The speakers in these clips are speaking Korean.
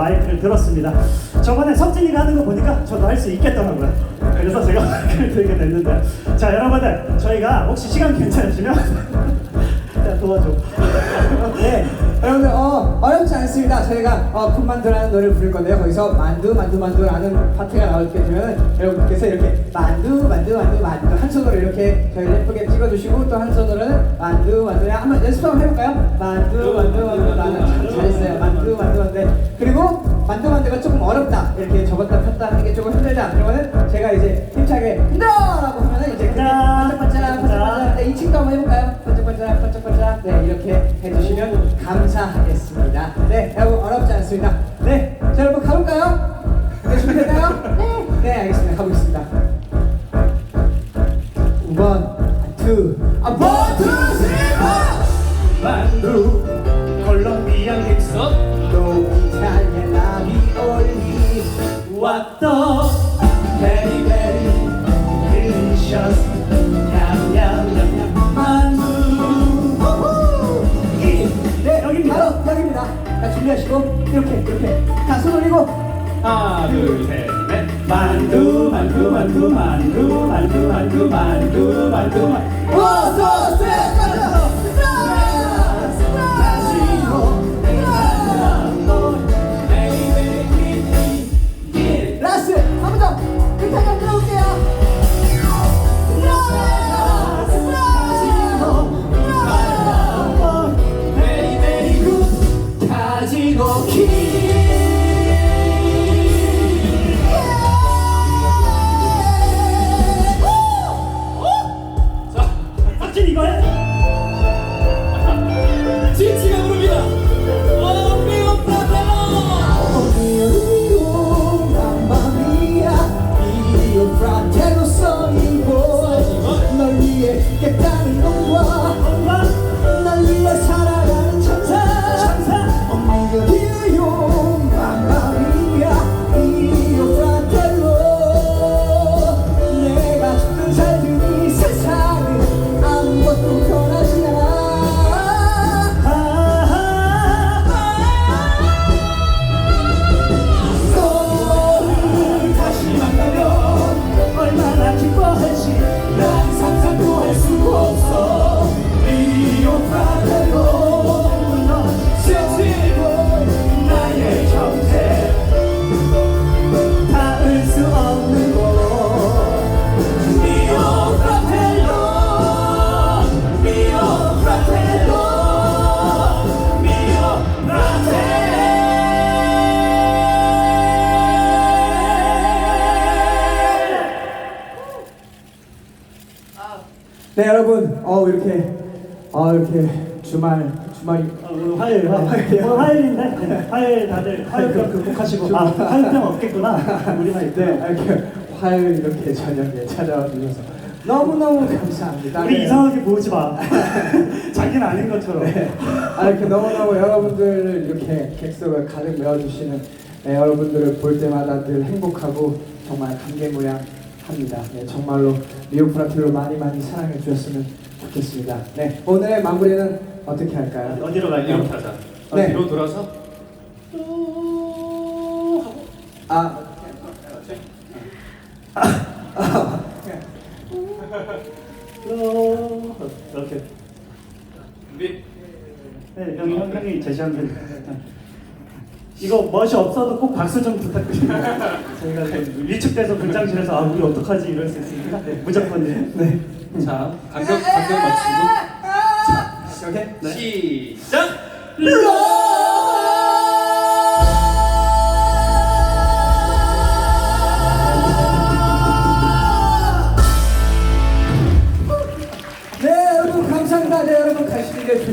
마이크를 들었습니다. 저번에 석진이가 하는 거 보니까 저도 할 수 있겠더라고요. 그래서 제가 마이크를 들게 됐는데, 자 여러분들 저희가 혹시 시간 괜찮으시면 자, 도와줘. 네, 않습니다. 저희가 어 쿤만두라는 노래를 부를 건데요. 거기서 만두 만두 만두라는 파트가 나올 때 되면 여러분께서 이렇게 만두 만두 만두 만두 한 손으로 이렇게 저희 예쁘게 찍어주시고 또 한 손으로는 만두 만두야 한번 연습 한번 해볼까요? 만두 만두 만두 나는 참 잘했어요. 만두 만두 만두 그리고 만두 만두가 조금 어렵다 이렇게 접었다 폈다 하는 게 조금 힘들다 그러면은 제가 이제 힘차게 힘들어라고 하면은 이제 자, 반짝반짝 반짝반짝 네, 이 친구 한번 해볼까요? 반짝반짝 반짝반짝 네 이렇게 해주시면 감사하겠습니다 네 여러분 어렵지 않습니다 네 자, 여러분 가볼까요? 네 준비됐나요? 네. 네 알겠습니다 가보겠습니다 원, 투, 아, 원, 투, 쓰리, 포! 만두 콜롬비안 믹서 또 이탈리아 라비올리 왔더 자 준비하시고. 이렇게 이렇게. 자손 올리고. 하나 둘셋넷. 만두 만두 만두 만두 만두 만두 만두 만두 만두. 워서 세컨 네 여러분, 어 이렇게 어 이렇게 주말 주말이 어, 오늘 화요일 화요일. 오늘 화요일인데? 네, 화요일 다들 화요병 극복하시고. 아 화요병 없겠구나. 우리만 있대 네 이렇게 화요일 이렇게 저녁에 찾아와 주셔서 너무 너무 감사합니다. 우리 네. 이상하게 보지 마. 자기는 아닌 것처럼. 네. 아, 이렇게 너무너무 여러분들 이렇게 객석을 가득 메워주시는 네, 여러분들을 볼 때마다 늘 행복하고 정말 감개무량 합니다. 네, 정말로 리오 프라틀로 많이 많이 사랑해 주셨으면 좋겠습니다. 네, 오늘의 마무리는 어떻게 할까요? 어디로 갈까요? 이렇게 하자 어, 네. 뒤로 돌아서 아, 어, 이렇게 준비 네 형이 형, 형이 제시하면 됩니다 이거 멋이 없어도 꼭 박수 좀 부탁드립니다 저희가 좀 위축돼서 분장실에서 아 우리 어떡하지 이럴 수 있으니까 네, 무조건 네. 네. 자 간격 간격 맞추고 이렇게 네. 시작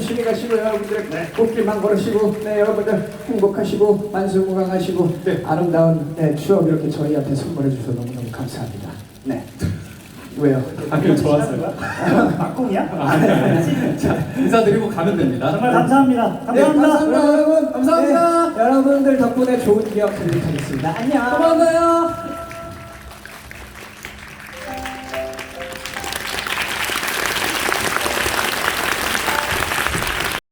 조심히 가시고 여러분들 네. 꽃길만 걸으시고 네 여러분들 행복하시고 만수무강하시고 네. 아름다운 네, 추억 이렇게 저희한테 선물해 주셔서 너무너무 감사합니다. 네. 왜요? 간격 좋았어요 막공이야? 자 인사드리고 가면 됩니다 정말 감사합니다 네, 감사합니다 감사합니다 여러분. 감사합니다. 네, 여러분들 덕분에 좋은 기억 간직하겠습니다. 안녕. 고마워요